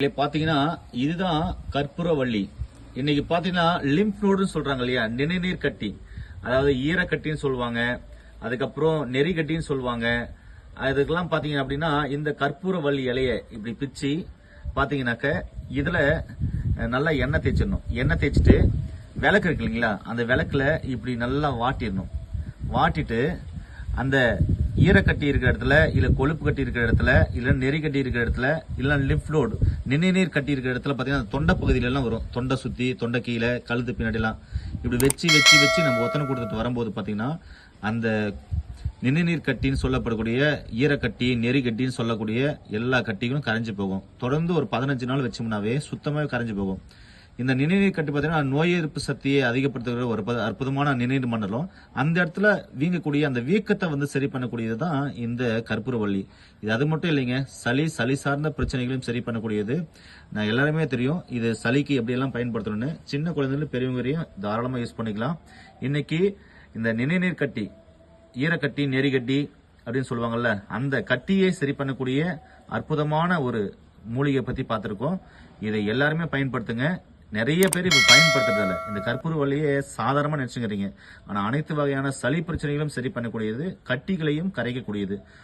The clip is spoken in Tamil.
பார்த்தீங்கன்னா பாத்தீங்கன்னா இதுதான் கற்பூரவள்ளி இன்னைக்கு பாத்தீங்கன்னா லிம்ப் நோடுன்னு சொல்றாங்க இல்லையா? நினைநீர் கட்டி. அதாவது ஈரக்கட்டின்னு சொல்லுவாங்க. அதுக்கப்புறம் நெறி கட்டின்னு சொல்லுவாங்க. அதுக்கெல்லாம் பாத்தீங்க அப்படின்னா இந்த கற்பூரவள்ளி இலைய இப்படி பிச்சு பாத்தீங்கன்னாக்க இதுல நல்லா எண்ணெய் தேய்ச்சிடணும். எண்ணெய் தேய்ச்சிட்டு விளக்கு இருக்கு இல்லைங்களா? அந்த விளக்குல இப்படி நல்லா வாட்டிடணும். வாட்டிட்டு அந்த ஈரக்கட்டி இருக்கிற இடத்துல இல்லை கொழுப்பு கட்டி இருக்கிற இடத்துல இல்லை நெறி கட்டி இருக்கிற இடத்துல இல்லை லிம்ப் நோடு நினைநீர் கட்டி இருக்கிற இடத்துல பார்த்தீங்கன்னா அந்த தொண்டை பகுதியிலலாம் வரும். தொண்டை சுற்றி தொண்டை கீழே கழுத்து பின்னாடிலாம். இப்படி வச்சு வச்சு வச்சு நம்ம ஒத்தனை கொடுத்துட்டு வரும்போது பார்த்தீங்கன்னா அந்த நினைநீர் கட்டின்னு சொல்லப்படக்கூடிய ஈரக்கட்டி நெறி கட்டின்னு சொல்லக்கூடிய எல்லா கட்டிகளும் கரைஞ்சு போகும். தொடர்ந்து ஒரு பதினஞ்சு நாள் வச்சோம்னாவே சுத்தமாக கரைஞ்சு போகும். இந்த நினைநீர் கட்டி பார்த்தீங்கன்னா நோய் எதிர்ப்பு சக்தியை அதிகப்படுத்துகிற ஒரு ப- அற்புதமான நினைநீர் மண்டலம். அந்த இடத்துல வீங்கக்கூடிய அந்த வீக்கத்தை வந்து சரி பண்ணக்கூடியது தான் இந்த கற்பூரவள்ளி இது அது மட்டும் இல்லைங்க சளி சளி சார்ந்த பிரச்சனைகளையும் சரி பண்ணக்கூடியது. நான் எல்லாருமே தெரியும் இது சளிக்கு எப்படியெல்லாம் பயன்படுத்தணும்னு. சின்ன குழந்தைகளும் பெரியவங்க வரையும் தாராளமாக யூஸ் பண்ணிக்கலாம். இன்னைக்கு இந்த நினைநீர் கட்டி ஈரக்கட்டி நெறிகட்டி அப்படின்னு சொல்லுவாங்கல்ல அந்த கட்டியை சரி பண்ணக்கூடிய அற்புதமான ஒரு மூலிகை பத்தி பார்த்துருக்கோம். இதை எல்லாருமே பயன்படுத்துங்க. நிறைய பேர் இப்ப பயன்படுத்துறதில்ல. இந்த கற்பூர வழியை சாதாரணமா நினைச்சுக்கிறீங்க ஆனா அனைத்து வகையான சளி பிரச்சனைகளும் சரி பண்ணக்கூடியது கட்டிகளையும் கரைக்கக்கூடியது.